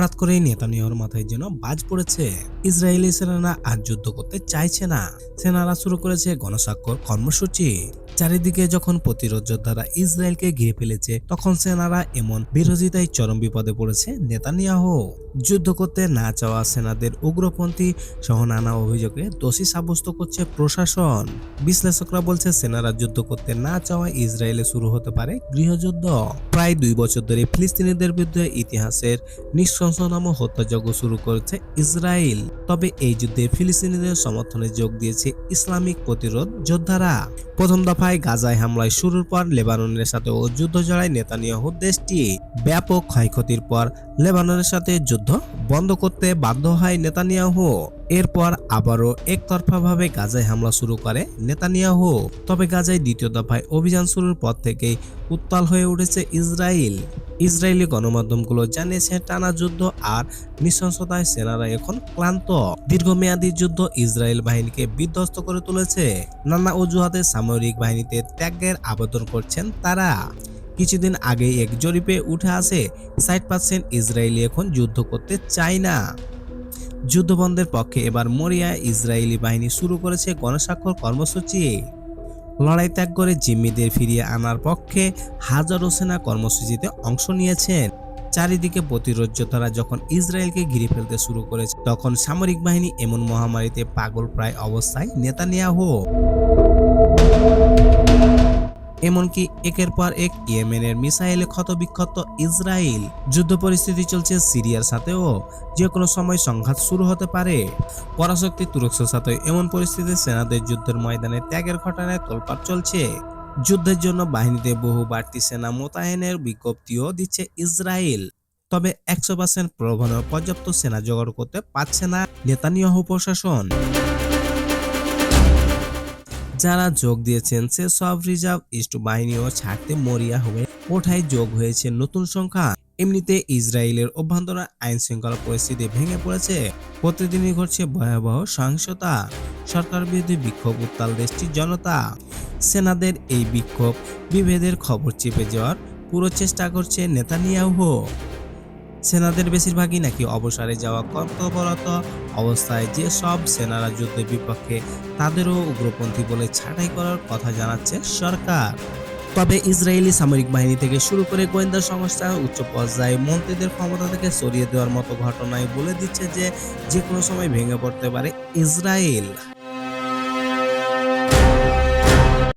হঠাৎ করেই নেতানিয়াহুর মাথায় যেন বাজ পড়েছে। ইসরায়েলি সেনারা আর যুদ্ধ করতে চাইছে না। সেনারা শুরু করেছে গণস্বাক্ষর কর্মসূচি। চারিদিকে যখন প্রতিরোধ যোদ্ধারা ইসরায়েলকে ঘিরে ফেলেছে, তখন সেনারা এমন বিরোধিতায় চরম বিপদে পড়েছে নেতানিয়াহু। যুদ্ধ করতে না চাওয়া সেনাদের উগ্রপন্থী সহ নানা অভিযোগে দোষী সাব্যস্ত করছে প্রশাসন। বিশ্লেষকরা বলছে, সেনারা যুদ্ধ করতে না চাওয়া ইসরায়েলে শুরু হতে পারে গৃহযুদ্ধ। প্রায় দুই বছর ধরে ফিলিস্তিনিদের বিরুদ্ধে ইতিহাসের নৃশংসতম হত্যাযজ্ঞ শুরু করেছে ইসরায়েল। তবে এই যুদ্ধে ফিলিস্তিনিদের সমর্থনে যোগ দিয়েছে ইসলামিক প্রতিরোধ যোদ্ধারা। প্রথম দফায় গাজায় হামলায় শুরুর পর লেবাননের সাথে ও যুদ্ধ জড়ায় নেতানিয়াহু দেশটি। ব্যাপক ক্ষয়ক্ষতির পর লেবাননের সাথে যুদ্ধ বন্ধ করতে বাধ্য হয় নেতানিয়াহু। এরপর আবারও একতরফাভাবে গাজায় হামলা শুরু করে নেতানিয়াহু। তবে গাজায় দ্বিতীয় দফায় অভিযান শুরুর পর থেকেই উত্তাল হয়ে উঠেছে ইসরায়েল ইসরায়েলি গণমাধ্যমগুলো জানিয়েছে, টানা যুদ্ধ আর নৃশংসতায় সেনারা এখন ক্লান্ত। দীর্ঘমেয়াদী যুদ্ধ ইসরায়েল বাহিনীকে বিধ্বস্ত করে তুলেছে। নানা অজুহাতে সামরিক বাহিনীতে ত্যাগের আবেদন করছেন তারা। কিছুদিন আগে এক জরিপে উঠে আসে ষাট পার্সেন্ট ইসরায়েলি এখন যুদ্ধ করতে চায় না। যুদ্ধবন্ধের পক্ষে এবার মরিয়া ইসরায়েলি বাহিনী শুরু করেছে গণস্বাক্ষর কর্মসূচি। লড়াই ত্যাগ করে জিম্মিদের ফিরিয়ে আনার পক্ষে হাজারো সেনা কর্মসূচিতে অংশ নিয়েছেন। চারিদিকে প্রতিরোধ যোদ্ধারা যখন ইসরায়েলকে ঘিরে ফেলতে শুরু করেছে, তখন সামরিক বাহিনী এমন মহামারীতে পাগল প্রায় অবস্থায় নেতানিয়াহু। এমনকি একের পর এক ইয়েমেনের মিসাইলে ক্ষতবিক্ষত ইসরায়েল। যুদ্ধ পরিস্থিতি চলছে সিরিয়ার সাথেও, যে কোনো সময় সংঘাত শুরু হতে পারে। পরাশক্তি তুরস্কের সাথে এমন পরিস্থিতিতে সেনাদের যুদ্ধের ময়দানে ত্যাগের ঘটনায় তোলপাড় চলছে। যুদ্ধের জন্য বাহিনীতে বহু বাড়তি সেনা মোতায়েনের বিজ্ঞপ্তিও দিচ্ছে ইসরায়েল। তবে একশো পার্সেন্ট প্রবণেও পর্যাপ্ত সেনা জোগাড় করতে পারছে না নেতানিয়াহু প্রশাসন। যারা যোগ দিয়েছেন, সে সব রিজার্ভ ইস্ট বাহিনীও ছাড়তে মরিয়া হয়ে ওঠায় যোগ হয়েছে নতুন সংখ্যা। এমনিতে ইসরায়েলের অভ্যন্তরীণ আইন শৃঙ্খলা পরিস্থিতি ভেঙে পড়েছে। প্রতিদিনই ঘটছে ভয়াবহ সহিংসতা। সরকার বিরোধী বিক্ষোভ উত্তাল দেশটির জনতা। সেনাদের এই বিক্ষোভ বিভেদের খবর চেপে যাওয়ার পুরো চেষ্টা করছে নেতানিয়াহু। সেনাদের বেশিরভাগই নাকি অবসরে যাওয়া কর্তব্যরত অবস্থায় যে সব সেনারা যুদ্ধের বিপক্ষে তাদেরও উগ্রপন্থী বলে ছাঁটাই করার কথা জানাচ্ছে সরকার। তবে ইসরায়েলি সামরিক বাহিনী থেকে শুরু করে গোয়েন্দা সংস্থা উচ্চ পর্যায়ে মন্ত্রীদের ক্ষমতা থেকে সরিয়ে দেওয়ার মতো ঘটনায় বলে দিচ্ছে যে যে কোনো সময় ভেঙে পড়তে পারে ইসরায়েল।